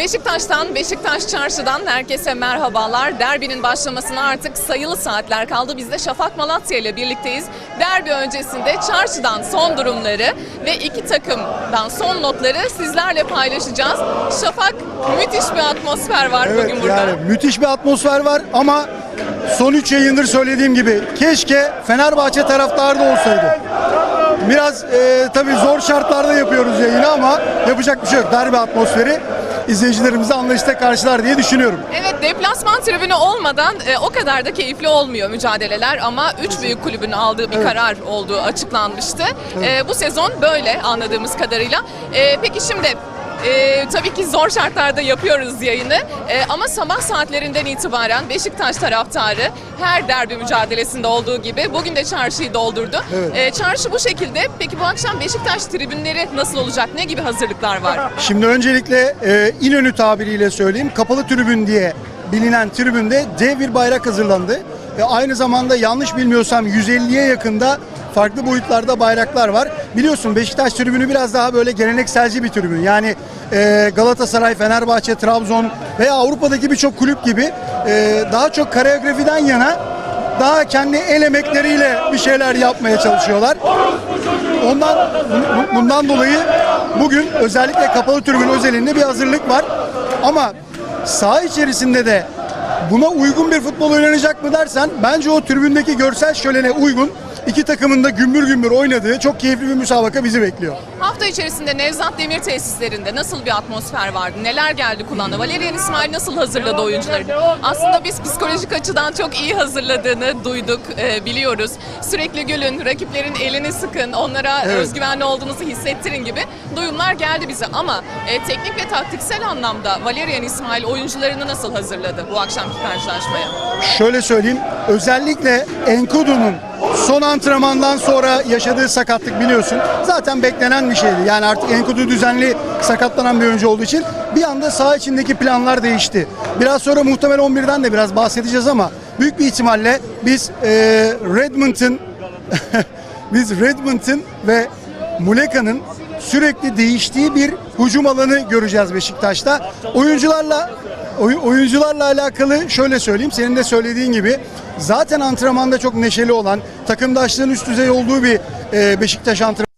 Beşiktaş'tan, Beşiktaş Çarşı'dan herkese merhabalar. Derbinin başlamasına artık sayılı saatler kaldı. Biz de Şafak Malatya ile birlikteyiz. Derbi öncesinde Çarşı'dan son durumları ve iki takımdan son notları sizlerle paylaşacağız. Şafak müthiş bir atmosfer var Evet bugün burada. yani müthiş bir atmosfer var ama son 3 yayındır söylediğim gibi keşke Fenerbahçe taraftarı da olsaydı. Biraz e, tabii zor şartlarda yapıyoruz yayını ama yapacak bir şey yok. Derbi atmosferi izleyicilerimizi anlayışla karşılar diye düşünüyorum. Evet deplasman tribünü olmadan e, o kadar da keyifli olmuyor mücadeleler ama üç büyük kulübün aldığı bir Evet. karar olduğu açıklanmıştı. E, bu sezon böyle anladığımız kadarıyla. E, peki şimdi e, tabii ki zor şartlarda yapıyoruz yayını E, ama sabah saatlerinden itibaren Beşiktaş taraftarı her derbi mücadelesinde olduğu gibi bugün de çarşıyı doldurdu. Evet. E, çarşı bu şekilde. Peki bu akşam Beşiktaş tribünleri nasıl olacak? Ne gibi hazırlıklar var? Şimdi öncelikle e, İnönü tabiriyle söyleyeyim. Kapalı tribün diye bilinen tribünde dev bir bayrak hazırlandı. E, aynı zamanda yanlış bilmiyorsam 150'ye yakında farklı boyutlarda bayraklar var. Biliyorsun Beşiktaş tribünü biraz daha böyle gelenekselci bir tribün. Yani e, Galatasaray, Fenerbahçe, Trabzon veya Avrupa'daki birçok kulüp gibi e, daha çok koreografiden yana daha kendi el emekleriyle bir şeyler yapmaya çalışıyorlar. Ondan bu- bundan dolayı bugün özellikle kapalı tribün özelinde bir hazırlık var. Ama saha içerisinde de buna uygun bir futbol oynanacak mı dersen bence o tribündeki görsel şölene uygun iki takımın da gümbür gümbür oynadığı çok keyifli bir müsabaka bizi bekliyor. Hafta içerisinde Nevzat Demir tesislerinde nasıl bir atmosfer vardı? Neler geldi kulağına? Valerian İsmail nasıl hazırladı oyuncuları? Aslında biz psikolojik açıdan çok iyi hazırladığını duyduk, e, biliyoruz. Sürekli gülün, rakiplerin elini sıkın, onlara Evet. özgüvenli olduğunuzu hissettirin gibi duyumlar geldi bize. Ama e, teknik ve taktiksel anlamda Valerian İsmail oyuncularını nasıl hazırladı bu akşamki karşılaşmaya? Şöyle söyleyeyim özellikle Enkudu'nun son antrenmandan sonra yaşadığı sakatlık biliyorsun. Zaten beklenen bir şeydi. Yani artık Enkudu düzenli sakatlanan bir oyuncu olduğu için bir anda saha içindeki planlar değişti. Biraz sonra muhtemel 11'den de biraz bahsedeceğiz ama büyük bir ihtimalle biz e, Redmond'ın biz Redmond'ın ve Muleka'nın sürekli değiştiği bir hücum alanı göreceğiz Beşiktaş'ta. Oyuncularla oy- oyuncularla alakalı şöyle söyleyeyim. Senin de söylediğin gibi zaten antrenmanda çok neşeli olan, takımdaşlığın üst düzey olduğu bir e, Beşiktaş antrenmanı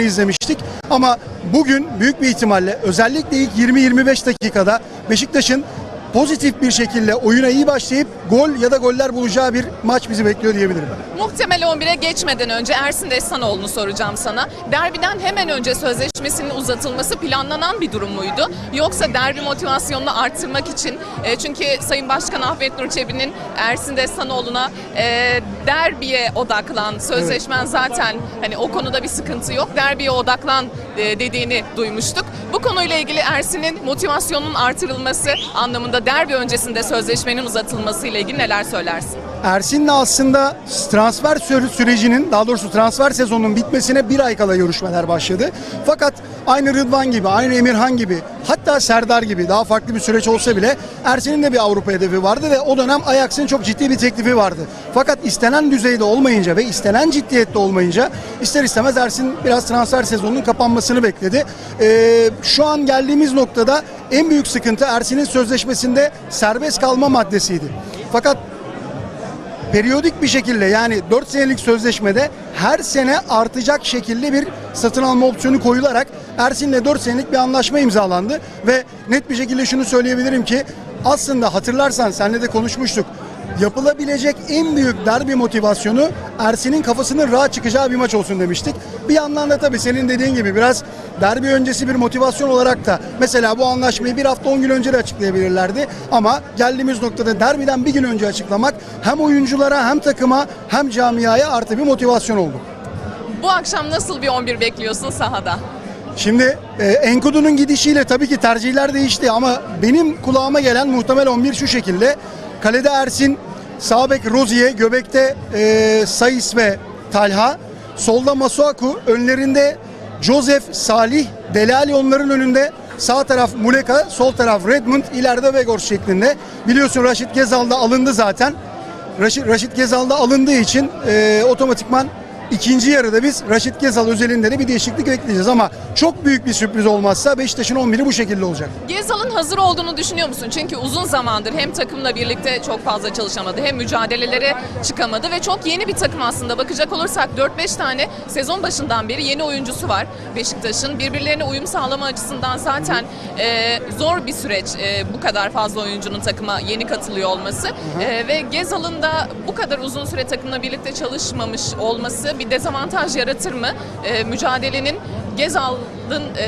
izlemiştik. Ama bugün büyük bir ihtimalle özellikle ilk 20-25 dakikada Beşiktaş'ın pozitif bir şekilde oyuna iyi başlayıp gol ya da goller bulacağı bir maç bizi bekliyor diyebilirim. Muhtemel 11'e geçmeden önce Ersin Destanoğlu'nu soracağım sana. Derbiden hemen önce sözleşmesinin uzatılması planlanan bir durum muydu? Yoksa derbi motivasyonunu arttırmak için e, çünkü Sayın Başkan Ahmet Nur Çebi'nin Ersin Destanoğlu'na e, derbiye odaklan, sözleşmen zaten hani o konuda bir sıkıntı yok. Derbiye odaklan e, dediğini duymuştuk. Bu konuyla ilgili Ersin'in motivasyonunun artırılması anlamında derbi öncesinde sözleşmenin uzatılması ile ilgili neler söylersin? Ersin'le aslında transfer sü- sürecinin daha doğrusu transfer sezonunun bitmesine bir ay kala görüşmeler başladı. Fakat aynı Rıdvan gibi, aynı Emirhan gibi hatta Serdar gibi daha farklı bir süreç olsa bile Ersin'in de bir Avrupa hedefi vardı ve o dönem Ajax'ın çok ciddi bir teklifi vardı. Fakat istenen düzeyde olmayınca ve istenen ciddiyette olmayınca ister istemez Ersin biraz transfer sezonunun kapanmasını bekledi. Ee, şu an geldiğimiz noktada en büyük sıkıntı Ersin'in sözleşmesinde serbest kalma maddesiydi. Fakat periyodik bir şekilde yani 4 senelik sözleşmede her sene artacak şekilde bir satın alma opsiyonu koyularak Ersin'le 4 senelik bir anlaşma imzalandı ve net bir şekilde şunu söyleyebilirim ki aslında hatırlarsan seninle de konuşmuştuk. Yapılabilecek en büyük derbi motivasyonu Ersin'in kafasının rahat çıkacağı bir maç olsun demiştik. Bir yandan da tabii senin dediğin gibi biraz derbi öncesi bir motivasyon olarak da mesela bu anlaşmayı bir hafta 10 gün önce de açıklayabilirlerdi. Ama geldiğimiz noktada derbiden bir gün önce açıklamak hem oyunculara hem takıma hem camiaya artı bir motivasyon oldu. Bu akşam nasıl bir 11 bekliyorsun sahada? Şimdi e, Enkudu'nun gidişiyle tabii ki tercihler değişti ama benim kulağıma gelen muhtemel 11 şu şekilde. Kalede Ersin, sağ bek Rozier, göbekte e, Sayis ve Talha, solda Masuaku, önlerinde Joseph, Salih, Delali onların önünde. Sağ taraf Muleka, sol taraf Redmond, ileride Vegors şeklinde. Biliyorsun Raşit Gezal da alındı zaten. Raşit, Raşit Gezal da alındığı için e, otomatikman ikinci yarıda biz Raşit Gezal özelinde de bir değişiklik bekleyeceğiz ama çok büyük bir sürpriz olmazsa Beşiktaş'ın 11'i bu şekilde olacak. Gezal'ın hazır olduğunu düşünüyor musun? Çünkü uzun zamandır hem takımla birlikte çok fazla çalışamadı hem mücadelelere çıkamadı ve çok yeni bir takım aslında. Bakacak olursak 4-5 tane sezon başından beri yeni oyuncusu var Beşiktaş'ın. Birbirlerine uyum sağlama açısından zaten e, zor bir süreç e, bu kadar fazla oyuncunun takıma yeni katılıyor olması. E, ve Gezal'ın da bu kadar uzun süre takımla birlikte çalışmamış olması bir dezavantaj yaratır mı? E, mücadelenin Gezal'ın e,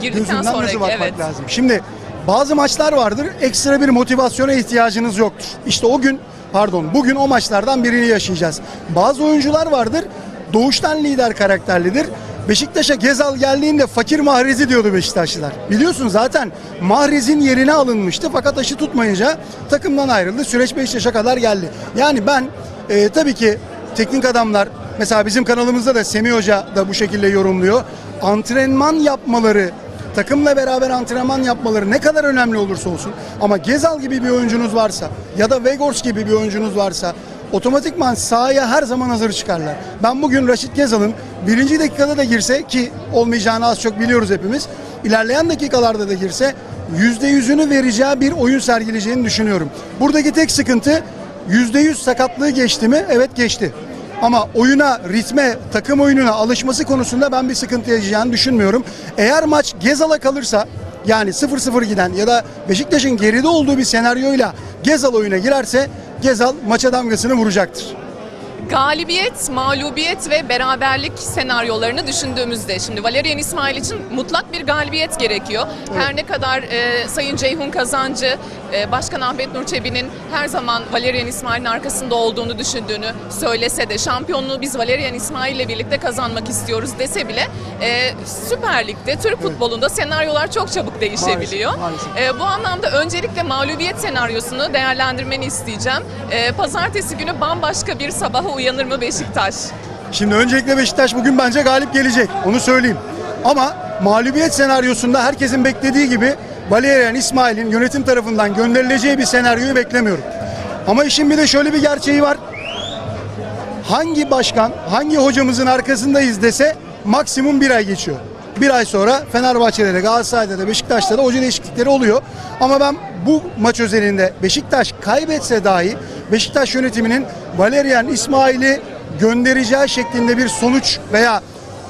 girdikten Gözünden sonra bakmak evet. lazım? Şimdi bazı maçlar vardır ekstra bir motivasyona ihtiyacınız yoktur. İşte o gün pardon bugün o maçlardan birini yaşayacağız. Bazı oyuncular vardır doğuştan lider karakterlidir. Beşiktaş'a Gezal geldiğinde fakir Mahrez'i diyordu Beşiktaşlılar. Biliyorsun zaten Mahrez'in yerine alınmıştı fakat aşı tutmayınca takımdan ayrıldı. Süreç Beşiktaş'a kadar geldi. Yani ben e, tabii ki teknik adamlar mesela bizim kanalımızda da Semih Hoca da bu şekilde yorumluyor. Antrenman yapmaları takımla beraber antrenman yapmaları ne kadar önemli olursa olsun ama Gezal gibi bir oyuncunuz varsa ya da Vegors gibi bir oyuncunuz varsa otomatikman sahaya her zaman hazır çıkarlar. Ben bugün Raşit Gezal'ın birinci dakikada da girse ki olmayacağını az çok biliyoruz hepimiz. ilerleyen dakikalarda da girse yüzde yüzünü vereceği bir oyun sergileyeceğini düşünüyorum. Buradaki tek sıkıntı yüzde yüz sakatlığı geçti mi? Evet geçti. Ama oyuna, ritme, takım oyununa alışması konusunda ben bir sıkıntı yaşayacağını düşünmüyorum. Eğer maç Gezal'a kalırsa yani 0-0 giden ya da Beşiktaş'ın geride olduğu bir senaryoyla Gezal oyuna girerse Gezal maça damgasını vuracaktır. Galibiyet, mağlubiyet ve beraberlik senaryolarını düşündüğümüzde şimdi Valerian İsmail için mutlak bir galibiyet gerekiyor. Her ne kadar e, Sayın Ceyhun Kazancı, e, Başkan Ahmet Nur Çebi'nin her zaman Valerian İsmail'in arkasında olduğunu düşündüğünü söylese de şampiyonluğu biz Valerian İsmail ile birlikte kazanmak istiyoruz dese bile e, Süper Lig'de, Türk futbolunda senaryolar çok çabuk değişebiliyor. Maalesef, maalesef. E, bu anlamda öncelikle mağlubiyet senaryosunu değerlendirmeni isteyeceğim. E, Pazartesi günü bambaşka bir sabaha uyanır mı Beşiktaş? Şimdi öncelikle Beşiktaş bugün bence galip gelecek. Onu söyleyeyim. Ama mağlubiyet senaryosunda herkesin beklediği gibi Valerian İsmail'in yönetim tarafından gönderileceği bir senaryoyu beklemiyorum. Ama işin bir de şöyle bir gerçeği var. Hangi başkan, hangi hocamızın arkasındayız dese maksimum bir ay geçiyor. Bir ay sonra Fenerbahçe'de de Galatasaray'da da Beşiktaş'ta da hoca değişiklikleri oluyor. Ama ben bu maç özelinde Beşiktaş kaybetse dahi Beşiktaş yönetiminin Valerian İsmail'i göndereceği şeklinde bir sonuç veya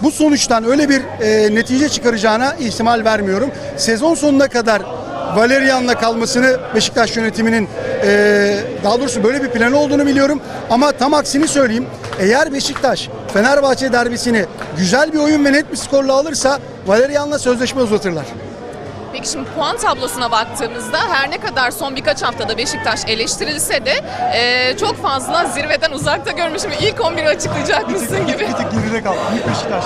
bu sonuçtan öyle bir e, netice çıkaracağına ihtimal vermiyorum. Sezon sonuna kadar Valerian'la kalmasını Beşiktaş yönetiminin e, daha doğrusu böyle bir planı olduğunu biliyorum. Ama tam aksini söyleyeyim. Eğer Beşiktaş Fenerbahçe derbisini güzel bir oyun ve net bir skorla alırsa Valerian'la sözleşme uzatırlar. Peki şimdi puan tablosuna baktığımızda her ne kadar son birkaç haftada Beşiktaş eleştirilse de e, çok fazla zirveden uzakta görmüşüm. İlk 11'i açıklayacak mısın gibi. tık geride kaldı. Büyük Beşiktaş.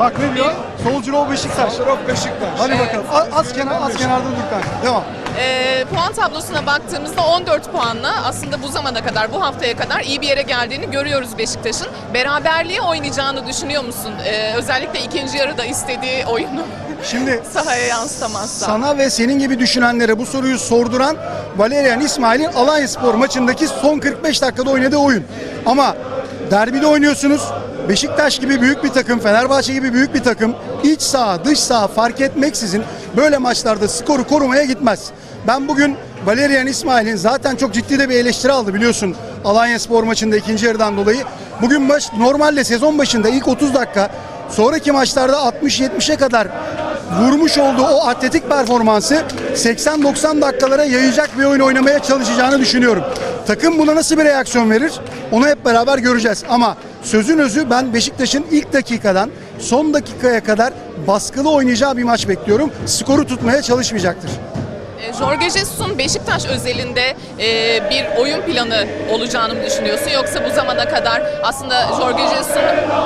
Bak ne diyor? Solcu ol Beşiktaş. Beşiktaş. Hadi bakalım. Az, az kenar, az kenarda dur kanka. Devam. E, puan tablosuna baktığımızda 14 puanla aslında bu zamana kadar, bu haftaya kadar iyi bir yere geldiğini görüyoruz Beşiktaş'ın. Beraberliğe oynayacağını düşünüyor musun? E, özellikle ikinci yarıda istediği oyunu Şimdi sahaya yansıtamazsa. Sana ve senin gibi düşünenlere bu soruyu sorduran Valerian İsmail'in Alanyaspor maçındaki son 45 dakikada oynadığı oyun. Ama derbide oynuyorsunuz. Beşiktaş gibi büyük bir takım, Fenerbahçe gibi büyük bir takım iç saha, dış saha fark etmeksizin böyle maçlarda skoru korumaya gitmez. Ben bugün Valerian İsmail'in zaten çok ciddi de bir eleştiri aldı biliyorsun Alanya Spor maçında ikinci yarıdan dolayı. Bugün maç normalde sezon başında ilk 30 dakika sonraki maçlarda 60-70'e kadar vurmuş olduğu o atletik performansı 80-90 dakikalara yayacak bir oyun oynamaya çalışacağını düşünüyorum. Takım buna nasıl bir reaksiyon verir? Onu hep beraber göreceğiz. Ama sözün özü ben Beşiktaş'ın ilk dakikadan son dakikaya kadar baskılı oynayacağı bir maç bekliyorum. Skoru tutmaya çalışmayacaktır. E, Jorge Jesus'un Beşiktaş özelinde e, bir oyun planı olacağını mı düşünüyorsun? Yoksa bu zamana kadar aslında Jorge Jesus'un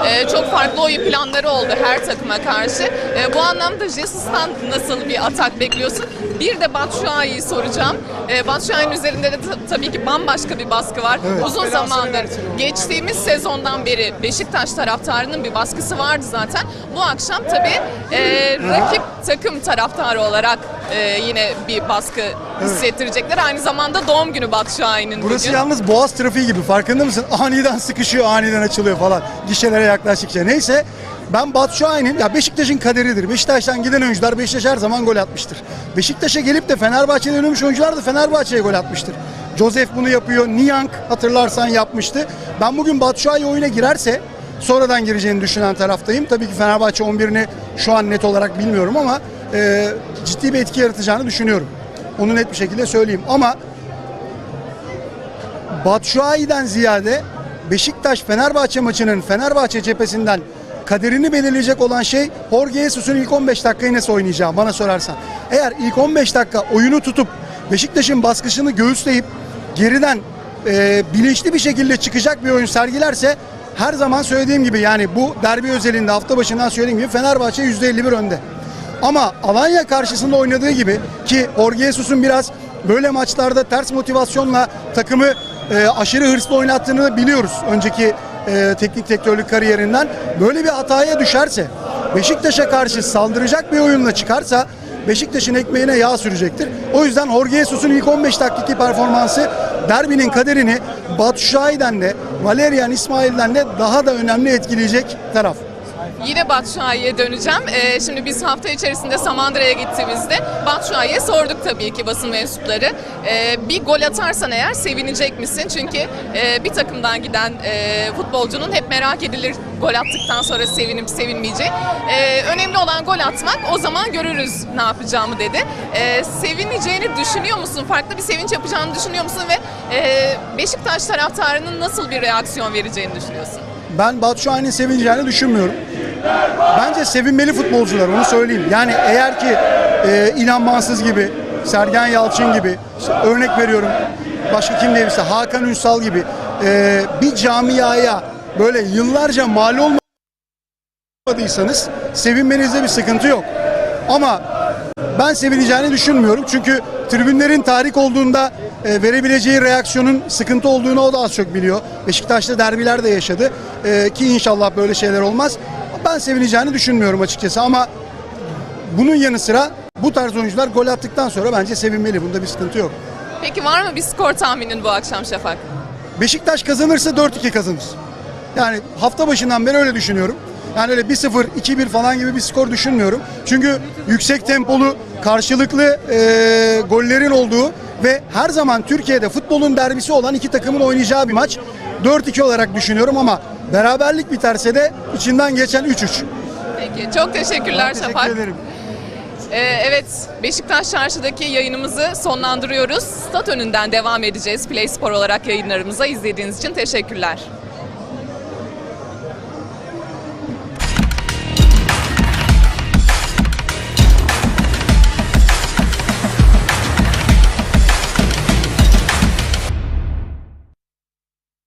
e, çok farklı oyun planları oldu her takıma karşı. E, bu anlamda Jesus'tan nasıl bir atak bekliyorsun? Bir de Batshuayi'yi soracağım. E, Batshuayi'nin üzerinde de ta- tabii ki bambaşka bir baskı var. Evet. Uzun zamandır geçtiğimiz sezondan beri Beşiktaş taraftarının bir baskısı vardı zaten. Bu akşam tabii e, rakip takım taraftarı olarak e, yine bir baskı hissettirecekler. Aynı zamanda doğum günü Batu Şahin'in Burası bugün. yalnız boğaz trafiği gibi farkında mısın? Aniden sıkışıyor, aniden açılıyor falan. Gişelere yaklaştıkça. Neyse ben Batu Şahin'in, ya Beşiktaş'ın kaderidir. Beşiktaş'tan giden oyuncular Beşiktaş her zaman gol atmıştır. Beşiktaş'a gelip de Fenerbahçe'den dönmüş oyuncular da Fenerbahçe'ye gol atmıştır. Joseph bunu yapıyor. Niyank hatırlarsan yapmıştı. Ben bugün Batu Şahin oyuna girerse sonradan gireceğini düşünen taraftayım. Tabii ki Fenerbahçe 11'ini şu an net olarak bilmiyorum ama e, ciddi bir etki yaratacağını düşünüyorum. Onu net bir şekilde söyleyeyim. Ama Batshuayi'den ziyade Beşiktaş Fenerbahçe maçının Fenerbahçe cephesinden kaderini belirleyecek olan şey Jorge Jesus'un ilk 15 dakikayı nasıl oynayacağı bana sorarsan. Eğer ilk 15 dakika oyunu tutup Beşiktaş'ın baskısını göğüsleyip geriden e, bilinçli bir şekilde çıkacak bir oyun sergilerse her zaman söylediğim gibi yani bu derbi özelinde hafta başından söylediğim gibi Fenerbahçe %51 önde. Ama Alanya karşısında oynadığı gibi ki Jorge Jesus'un biraz böyle maçlarda ters motivasyonla takımı e, aşırı hırslı oynattığını biliyoruz önceki e, teknik direktörlük kariyerinden. Böyle bir hataya düşerse Beşiktaş'a karşı saldıracak bir oyunla çıkarsa Beşiktaş'ın ekmeğine yağ sürecektir. O yüzden Jorge Jesus'un ilk 15 dakikaki performansı derbinin kaderini Batu Şahin'den de Valerian İsmail'den de daha da önemli etkileyecek taraf. Yine Batshuayi'ye döneceğim. Ee, şimdi biz hafta içerisinde Samandıra'ya gittiğimizde Batshuayi'ye sorduk tabii ki basın mensupları. Ee, bir gol atarsan eğer sevinecek misin? Çünkü e, bir takımdan giden e, futbolcunun hep merak edilir gol attıktan sonra sevinip sevinmeyeceği. Ee, önemli olan gol atmak. O zaman görürüz ne yapacağımı dedi. Ee, sevineceğini düşünüyor musun? Farklı bir sevinç yapacağını düşünüyor musun? Ve e, Beşiktaş taraftarının nasıl bir reaksiyon vereceğini düşünüyorsun? Ben Batu Şahin'in sevineceğini düşünmüyorum. Bence sevinmeli futbolcular onu söyleyeyim. Yani eğer ki e, İlhan Mansız gibi, Sergen Yalçın gibi, örnek veriyorum başka kim diyebilirse Hakan Ünsal gibi e, bir camiaya böyle yıllarca mal olmadıysanız sevinmenizde bir sıkıntı yok. Ama ben sevineceğini düşünmüyorum. Çünkü tribünlerin tahrik olduğunda e, verebileceği reaksiyonun sıkıntı olduğunu o da az çok biliyor. Beşiktaş'ta derbiler de yaşadı. E, ki inşallah böyle şeyler olmaz. Ben sevineceğini düşünmüyorum açıkçası ama bunun yanı sıra bu tarz oyuncular gol attıktan sonra bence sevinmeli. Bunda bir sıkıntı yok. Peki var mı bir skor tahminin bu akşam Şafak? Beşiktaş kazanırsa 4-2 kazanır. Yani hafta başından beri öyle düşünüyorum. Yani öyle 1-0, 2-1 falan gibi bir skor düşünmüyorum. Çünkü yüksek tempolu, karşılıklı e, gollerin olduğu ve her zaman Türkiye'de futbolun derbisi olan iki takımın oynayacağı bir maç. 4-2 olarak düşünüyorum ama beraberlik biterse de içinden geçen 3-3. Peki çok teşekkürler Teşekkür Şafak. ederim. Ee, evet Beşiktaş Çarşı'daki yayınımızı sonlandırıyoruz. Stat önünden devam edeceğiz Play Spor olarak yayınlarımıza izlediğiniz için teşekkürler.